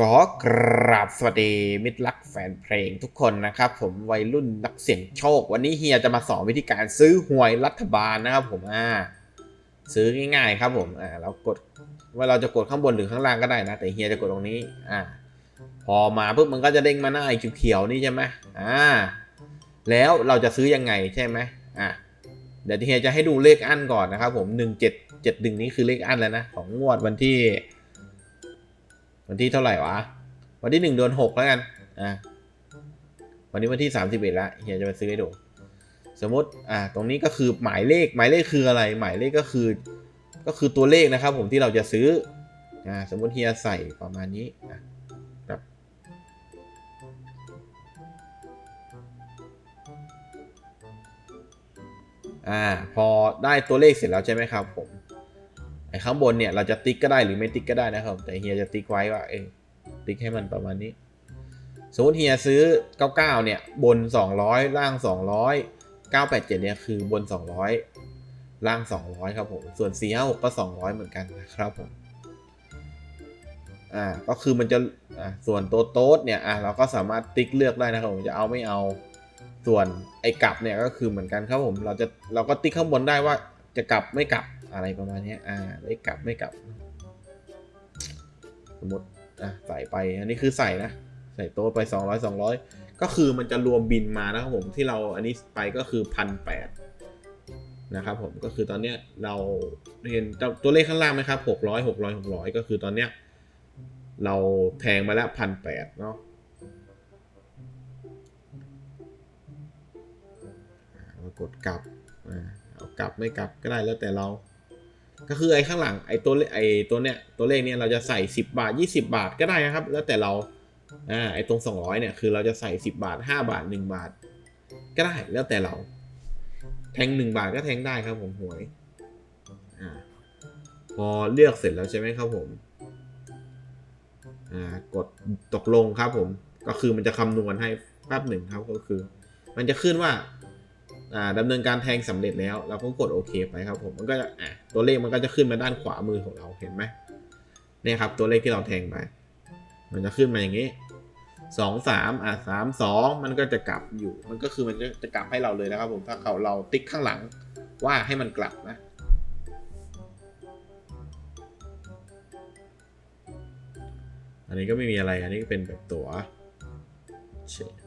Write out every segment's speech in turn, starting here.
ก็กราบสวัสดีมิตรรักแฟนเพลงทุกคนนะครับ ผมวัยรุ่นนักเสี่ยงโชค วันนี้เฮียจะมาสอนวิธีการซื้อหวยรัฐบาลนะครับผมอ่าซื้อง่ายๆครับผมอ่าเรากดว่าเราจะกดข้างบนหรือข้างล่างก็ได้นะ แต่เฮียจะกดตรงนี้อ่าพอมาปุ๊บมันก็จะเด้งมาหน้าไอ้เขียวๆนี่ใช่ไหมอ่าแล้วเราจะซื้อยังไงใช่ไหมอ่าเดี๋ยวเฮียจะให้ดูเลขอันก่อนนะครับผมหนึ่งเจ็ดเจ็ดหนึ่งนี้คือเลขอันแล้วนะของงวดวันที่ วันที่เท่าไหร่วะ วันที่หนึ่งเดือนหกแล้วกัน อะ วันนี้วันที่สามสิบเอ็ดละเฮียจะไปซื้อให้ดู สมมติ อะ ตรงนี้ก็คือหมายเลข หมายเลขคืออะไร หมายเลขก็คือ ก็คือตัวเลขนะครับ ผมที่เราจะซื้อ อ่า สมมติเฮียใส่ประมาณนี้อะครับอ่าพอได้ตัวเลขเสร็จแล้วใช่ไหมครับผม ข้างบนเนี่ยเราจะติ๊กก็ได้หรือไม่ติ๊กก็ได้นะครับ แต่เฮียจะติ๊กไว้ว่าเออติ๊กให้มันประมาณนี้สมมติเฮียซื้อ 99 เนี่ย บน 200 ล่าง 200 987 เนี่ย คือบน 200 ล่าง 200 ครับผม ส่วน 456 ก็ 200 เหมือนกันนะครับผม อ่า ก็คือมันจะ อ่า ส่วนตัวโต๊ดเนี่ย อ่าเราก็สามารถติ๊กเลือกได้นะครับผม จะเอาไม่เอา ส่วนไอ้กลับเนี่ยก็คือเหมือนกันครับผม เราจะ เราก็ติ๊กข้างบนได้ว่าจะกลับไม่กลับ อะไรประมาณนี้อ่าไม่กลับไม่กลับ สมมติอะใส่ไป อันนี้คือใส่นะ ใส่โต๊ะไป 200 200 ก็คือมันจะรวมบินมานะครับผมที่เราอันนี้ไปก็คือพันแปดนะครับผมก็คือตอนเนี้ยเราเห็นตัวเลขข้างล่างไหมครับ600 600 600ก็คือตอนเนี้ยเราแทงมาแล้วพันแปดเนาะอ่ากดกลับอ่าเอากลับไม่กลับก็ได้แล้วแต่เรา ก็คือไอ้ข้างหลังไอ้ตัวเลขไอ้ตัวเนี้ยตัวเลขเนี้ยเราจะใส่ 10 บาท 20 บาทก็ได้นะครับ แล้วแต่เราอ่าไอ้ตรง 200เนี่ยคือเราจะใส่ 10 บาท 5 บาท 1 บาท ก็ได้แล้วแต่เรา แทง 1 บาทก็แทงได้ครับผมหวยอ่าพอเลือกเสร็จแล้วใช่ไหมครับผมอ่ากดตกลงครับผมก็คือมันจะคำนวณให้แป๊บหนึ่งครับก็คือ มันจะขึ้นว่า อ่าดำเนินการแทงสำเร็จแล้วเราก็กดโอเคไปครับผมมันก็จะตัวเลขมันก็จะขึ้นมาด้านขวามือของเราเห็นไหมเนี่ยครับตัวเลขที่เราแทงไป มันจะขึ้นมาอย่างนี้สองสามอะสามสองมันก็จะกลับอยู่ มันก็คือมันจะจะกลับให้เราเลยนะครับผมถ้าเขาเราติ๊กข้างหลังว่าให้มันกลับนะอันนี้ก็ไม่มีอะไร อันนี้ก็เป็นแบบตัวเ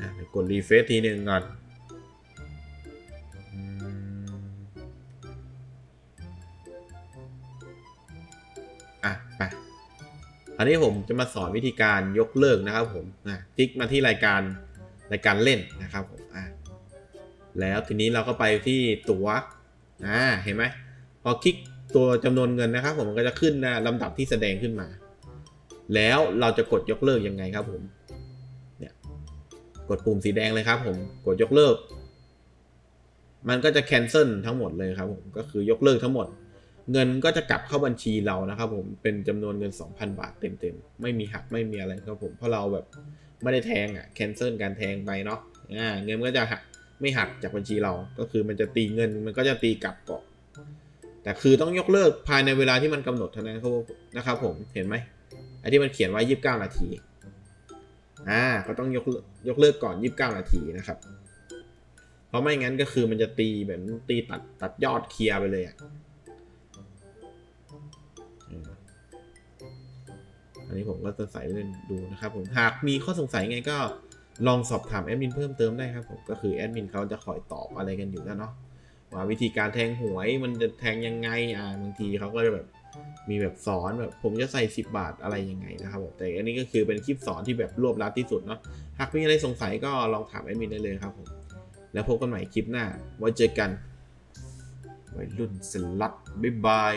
ฉยอะเดี๋ยวกดรีเฟซทีหนึ่งก่อนอะไปอันนี้ผมจะมาสอนวิธีการยกเลิกนะครับผมนะคลิกมาที่รายการรายการเล่นนะครับผมอะแล้วทีนี้เราก็ไปที่ตัว๋วอ่าเห็นไหมพอคลิกตัวจำนวนเงินนะครับ ผมมันก็จะขึ้นนะลำดับที่แสดงขึ้นมา แล้วเราจะกดยกเลิกยังไงครับผม กดปุ่มสีแดงเลยครับ ผมกดยกเลิก มันก็จะ cancel ทั้งหมดเลยครับผมก็คือยกเลิกทั้งหมด เงินก็จะกลับเข้าบัญชีเรานะครับ ผมเป็นจำนวนเงิน 2,000 บาทเต็มๆไม่มีหักไม่มีอะไรครับผมเพราะเราแบบไม่ได้แทงอะ cancel การแทงไปเนาะอ่าเงินก็จะหักไม่หักจากบัญชีเรา ก็คือมันจะตีเงินมันก็จะตีกลับก่อนแต่คือต้องยกเลิกภายในเวลาที่มันกำหนดเท่านั้นครับนะครับผมเห็นไหมไอ้ที่มันเขียนไว้ 29 นาที อ่าก็ต้องยกยกเลิกก่อน 29 นาทีนะครับ เพราะไม่งั้นก็คือมันจะตีแบบตีตัดตัดยอดเคลียร์ไปเลยอะอันนี้ผมก็จะใส่เล่นดูนะครับผมหากมีข้อสงสัยไงก็ลองสอบถามแอดมินเพิ่มเติมได้ครับผมก็คือแอดมินเขาจะคอยตอบอะไรกันอยู่แล้วเนาะว่าวิธีการแทงหวยมันจะแทงยังไงอ่าบางทีเขาก็จะแบบ มีแบบสอนแบบผมจะใส่ 10 บาทอะไรยังไงนะครับผมแต่อันนี้ก็คือเป็นคลิปสอนที่แบบรวบรัดที่สุดเนาะหากมีอะไรสงสัยก็ลองถามแอดมินได้เลยครับผมแล้วพบกันใหม่คลิปหน้าไว้เจอกันวัยรุ่นสลัดบ๊ายบาย